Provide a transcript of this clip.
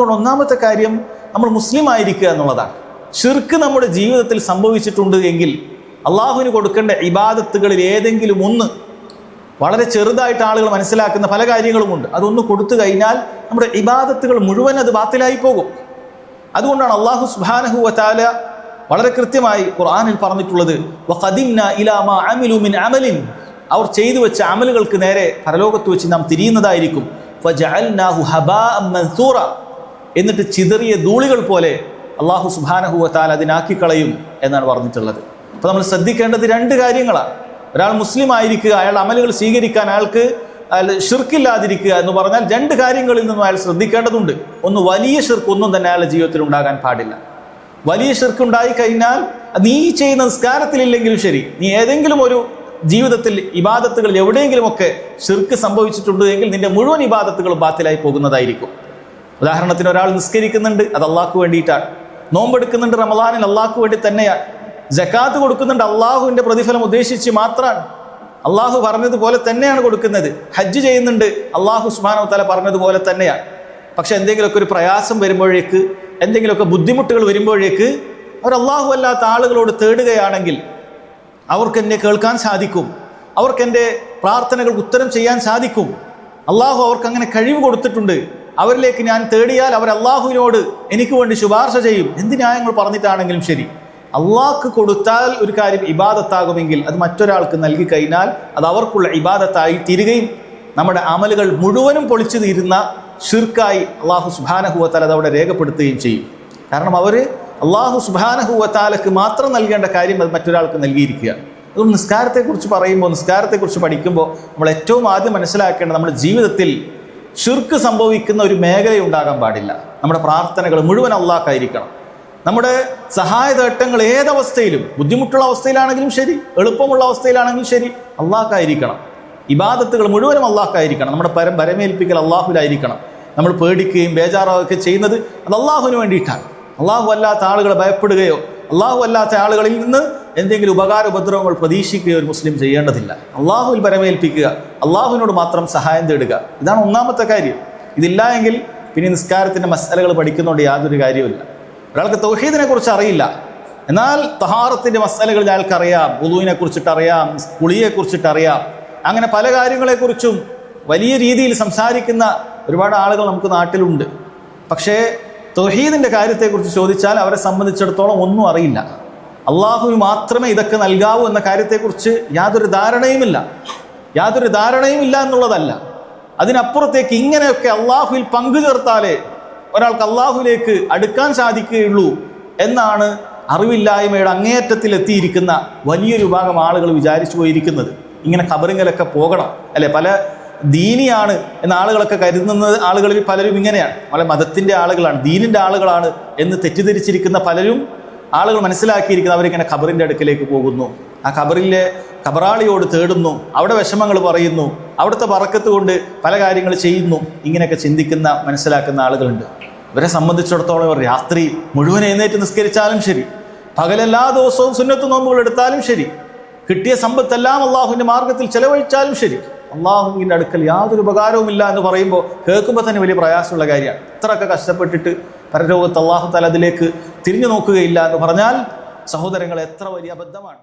അതുകൊണ്ട് ഒന്നാമത്തെ കാര്യം നമ്മൾ മുസ്ലിം ആയിരിക്കുക എന്നുള്ളതാണ്. ഷിർക്ക് നമ്മുടെ ജീവിതത്തിൽ സംഭവിച്ചിട്ടുണ്ട് എങ്കിൽ അള്ളാഹുവിന് കൊടുക്കേണ്ട ഇബാദത്തുകളിൽ ഏതെങ്കിലും ഒന്ന് വളരെ ചെറുതായിട്ട് ആളുകൾ മനസ്സിലാക്കുന്ന പല കാര്യങ്ങളുമുണ്ട്. അതൊന്ന് കൊടുത്തു കഴിഞ്ഞാൽ നമ്മുടെ ഇബാദത്തുകൾ മുഴുവൻ അത് ബാത്തിലായി പോകും. അതുകൊണ്ടാണ് അള്ളാഹു സുബാനഹു വത്താല വളരെ കൃത്യമായി ഖുർആാനിൽ പറഞ്ഞിട്ടുള്ളത് "വഖദിംനാ ഇലാ മാ അമിലു മിൻ അമലിൻ. അവർ ചെയ്തു വെച്ച അമലുകൾക്ക് നേരെ പരലോകത്ത് വെച്ച് നാം തിരിയുന്നതായിരിക്കും. എന്നിട്ട് ചിതറിയ ധൂളികൾ പോലെ അള്ളാഹു സുബാനഹുവത്താൽ അതിനാക്കിക്കളയും അതിനാക്കി കളയും എന്നാണ് പറഞ്ഞിട്ടുള്ളത്. അപ്പോൾ നമ്മൾ ശ്രദ്ധിക്കേണ്ടത് രണ്ട് കാര്യങ്ങളാണ്. ഒരാൾ മുസ്ലിം ആയിരിക്കുക അയാൾ അമലുകൾ സ്വീകരിക്കാൻ അയാൾക്ക് അയാൾ ഷിർക്കില്ലാതിരിക്കുക എന്ന് പറഞ്ഞാൽ രണ്ട് കാര്യങ്ങളിൽ നിന്നും അയാൾ ശ്രദ്ധിക്കേണ്ടതുണ്ട്. ഒന്ന് വലിയ ഷിർക്ക് ഒന്നും തന്നെ അയാളുടെ ജീവിതത്തിൽ ഉണ്ടാകാൻ പാടില്ല. വലിയ ഷിർക്ക് ഉണ്ടായി കഴിഞ്ഞാൽ നീ ചെയ്യുന്ന നിസ്കാരത്തിലില്ലെങ്കിലും ശരി. നീ ഏതെങ്കിലും ഒരു ജീവിതത്തിൽ ഇബാദത്തുകൾ എവിടെയെങ്കിലുമൊക്കെ ഷിർക്ക് സംഭവിച്ചിട്ടുണ്ട് എങ്കിൽ നിന്റെ മുഴുവൻ ഇബാദത്തുകളും ബാത്തിലായി പോകുന്നതായിരിക്കും. ഉദാഹരണത്തിന് ഒരാൾ നിസ്കരിക്കുന്നുണ്ട് അത് അള്ളാഹ്ക്ക് വേണ്ടിയിട്ടാണ്. നോമ്പെടുക്കുന്നുണ്ട് റമദാനിൽ അള്ളാഹ്ക്ക് വേണ്ടി തന്നെയാണ്. ജക്കാത്ത് കൊടുക്കുന്നുണ്ട് അള്ളാഹുവിന്റെ പ്രതിഫലം ഉദ്ദേശിച്ച് മാത്രമാണ്. അള്ളാഹു പറഞ്ഞതുപോലെ തന്നെയാണ് കൊടുക്കുന്നത്. ഹജ്ജ് ചെയ്യുന്നുണ്ട് അള്ളാഹു സുബാനോ തല പറഞ്ഞതുപോലെ തന്നെയാണ്. പക്ഷെ എന്തെങ്കിലുമൊക്കെ ഒരു പ്രയാസം വരുമ്പോഴേക്ക് എന്തെങ്കിലുമൊക്കെ ബുദ്ധിമുട്ടുകൾ വരുമ്പോഴേക്ക് അവർ അള്ളാഹു അല്ലാത്ത ആളുകളോട് തേടുകയാണെങ്കിൽ അവർക്ക് എന്നെ കേൾക്കാൻ സാധിക്കും. അവർക്ക് എന്റെ പ്രാർത്ഥനകൾക്ക് ഉത്തരം ചെയ്യാൻ സാധിക്കും. അള്ളാഹു അവർക്ക് അങ്ങനെ കഴിവ് കൊടുത്തിട്ടുണ്ട്. അവരിലേക്ക് ഞാൻ തേടിയാൽ അവർ അള്ളാഹുവിനോട് എനിക്ക് വേണ്ടി ശുപാർശ ചെയ്യും. എന്ത് ന്യായങ്ങൾ പറഞ്ഞിട്ടാണെങ്കിലും ശരി. അള്ളാഹ്ക്ക് കൊടുത്താൽ ഒരു കാര്യം ഇബാദത്താകുമെങ്കിൽ അത് മറ്റൊരാൾക്ക് നൽകി കഴിഞ്ഞാൽ അത് അവർക്കുള്ള ഇബാദത്തായി തീരുകയും നമ്മുടെ അമലുകൾ മുഴുവനും പൊളിച്ചു തീരുന്ന ഷിർക്കായി അള്ളാഹു സുബാനഹുവത്താൽ അത് അവിടെ രേഖപ്പെടുത്തുകയും ചെയ്യും. കാരണം അവർ അള്ളാഹു സുബാനഹുവത്താലക്ക് മാത്രം നൽകേണ്ട കാര്യം അത് മറ്റൊരാൾക്ക് നൽകിയിരിക്കുക അതുകൊണ്ട് നിസ്കാരത്തെക്കുറിച്ച് പറയുമ്പോൾ നിസ്കാരത്തെക്കുറിച്ച് പഠിക്കുമ്പോൾ നമ്മൾ ഏറ്റവും ആദ്യം മനസ്സിലാക്കേണ്ടത് നമ്മുടെ ജീവിതത്തിൽ ഷിർക്ക് സംഭവിക്കുന്ന ഒരു മേഖല ഉണ്ടാകാൻ പാടില്ല. നമ്മുടെ പ്രാർത്ഥനകൾ മുഴുവൻ അള്ളാഹ്ക്കായിരിക്കണം. നമ്മുടെ സഹായതേട്ടങ്ങൾ ഏതവസ്ഥയിലും ബുദ്ധിമുട്ടുള്ള അവസ്ഥയിലാണെങ്കിലും ശരി എളുപ്പമുള്ള അവസ്ഥയിലാണെങ്കിലും ശരി അള്ളാഹ്ക്കായിരിക്കണം. ഇബാദത്തുകൾ മുഴുവനും അള്ളാഹ്ക്കായിരിക്കണം. നമ്മുടെ പരം പരമേൽപ്പിക്കൽ അള്ളാഹുലായിരിക്കണം നമ്മൾ പേടിക്കുകയും ബേജാറാവുകയൊക്കെ ചെയ്യുന്നത് അത് അള്ളാഹുവിന് വേണ്ടിയിട്ടാണ്. അള്ളാഹു അല്ലാത്ത ആളുകളെ ഭയപ്പെടുകയോ അള്ളാഹു അല്ലാത്ത ആളുകളിൽ നിന്ന് എന്തെങ്കിലും ഉപകാര ഉപദ്രവങ്ങൾ പ്രതീക്ഷിക്കുക ഒരു മുസ്ലിം ചെയ്യേണ്ടതില്ല. അള്ളാഹുവിൽ പരമേൽപ്പിക്കുക അള്ളാഹുവിനോട് മാത്രം സഹായം തേടുക. ഇതാണ് ഒന്നാമത്തെ കാര്യം. ഇതില്ല എങ്കിൽ പിന്നെ നിസ്കാരത്തിന്റെ മസാലകൾ പഠിക്കുന്നതുകൊണ്ട് യാതൊരു കാര്യവുമില്ല. ഒരാൾക്ക് തൗഹീദിനെ കുറിച്ച് അറിയില്ല. എന്നാൽ തഹാറത്തിന്റെ മസാലകൾ അയാൾക്കറിയാം കുറിച്ചിട്ട് അറിയാം കുളിയെ കുറിച്ചിട്ടറിയാം അങ്ങനെ പല കാര്യങ്ങളെക്കുറിച്ചും വലിയ രീതിയിൽ സംസാരിക്കുന്ന ഒരുപാട് ആളുകൾ നമുക്ക് നാട്ടിലുണ്ട്. പക്ഷേ തൊഹീദിന്റെ കാര്യത്തെക്കുറിച്ച് ചോദിച്ചാൽ അവരെ സംബന്ധിച്ചിടത്തോളം ഒന്നും അറിയില്ല. അള്ളാഹുവിന് മാത്രമേ ഇതൊക്കെ നൽകാവൂ എന്ന കാര്യത്തെക്കുറിച്ച് യാതൊരു ധാരണയുമില്ല. യാതൊരു ധാരണയുമില്ല എന്നുള്ളതല്ല. അതിനപ്പുറത്തേക്ക് ഇങ്ങനെയൊക്കെ അള്ളാഹുവിൽ പങ്കു ചേർത്താലേ ഒരാൾക്ക് അള്ളാഹുവിലേക്ക് അടുക്കാൻ സാധിക്കുകയുള്ളൂ എന്നാണ് അറിവില്ലായ്മയുടെ അങ്ങേയറ്റത്തിൽ എത്തിയിരിക്കുന്ന വലിയൊരു വിഭാഗം ആളുകൾ വിചാരിച്ചു പോയിരിക്കുന്നത്. ഇങ്ങനെ കബറിങ്ങലൊക്കെ പോകണം. അല്ലെ? പല ദീനിയാണ് എന്ന ആളുകളൊക്കെ കരുതുന്നത് ആളുകളിൽ പലരും ഇങ്ങനെയാണ്. വളരെ മതത്തിന്റെ ആളുകളാണ് ദീനിന്റെ ആളുകളാണ് എന്ന് തെറ്റിദ്ധരിച്ചിരിക്കുന്ന പലരും ആളുകൾ മനസ്സിലാക്കിയിരിക്കുന്ന അവരിങ്ങനെ ഖബറിന്റെ അടുക്കിലേക്ക് പോകുന്നു. ആ ഖബറിലെ ഖബറാളിയോട് തേടുന്നു അവിടെ വിഷമങ്ങൾ പറയുന്നു അവിടുത്തെ പറക്കത്ത് കൊണ്ട് പല കാര്യങ്ങൾ ചെയ്യുന്നു ഇങ്ങനെയൊക്കെ ചിന്തിക്കുന്ന മനസ്സിലാക്കുന്ന ആളുകളുണ്ട്. ഇവരെ സംബന്ധിച്ചിടത്തോളം ഇവർ രാത്രി മുഴുവൻ എഴുന്നേറ്റ് നിസ്കരിച്ചാലും ശരി. പകലെല്ലാ ദിവസവും സുന്നത്ത് നോമ്പുകൾ എടുത്താലും ശരി. കിട്ടിയ സമ്പത്തെല്ലാം അള്ളാഹുവിന്റെ മാർഗത്തിൽ ചെലവഴിച്ചാലും ശരി. അള്ളാഹുവിന്റെ അടുക്കൽ യാതൊരു ഉപകാരവുമില്ല എന്ന് പറയുമ്പോൾ കേൾക്കുമ്പോൾ തന്നെ വലിയ പ്രയാസമുള്ള കാര്യമാണ്. ഇത്രയൊക്കെ കഷ്ടപ്പെട്ടിട്ട് പരലോകത്ത് അള്ളാഹു തല അതിലേക്ക് തിരിഞ്ഞു നോക്കുകയില്ല എന്ന് പറഞ്ഞാൽ സഹോദരങ്ങൾ എത്ര വലിയ അബദ്ധമാണ്.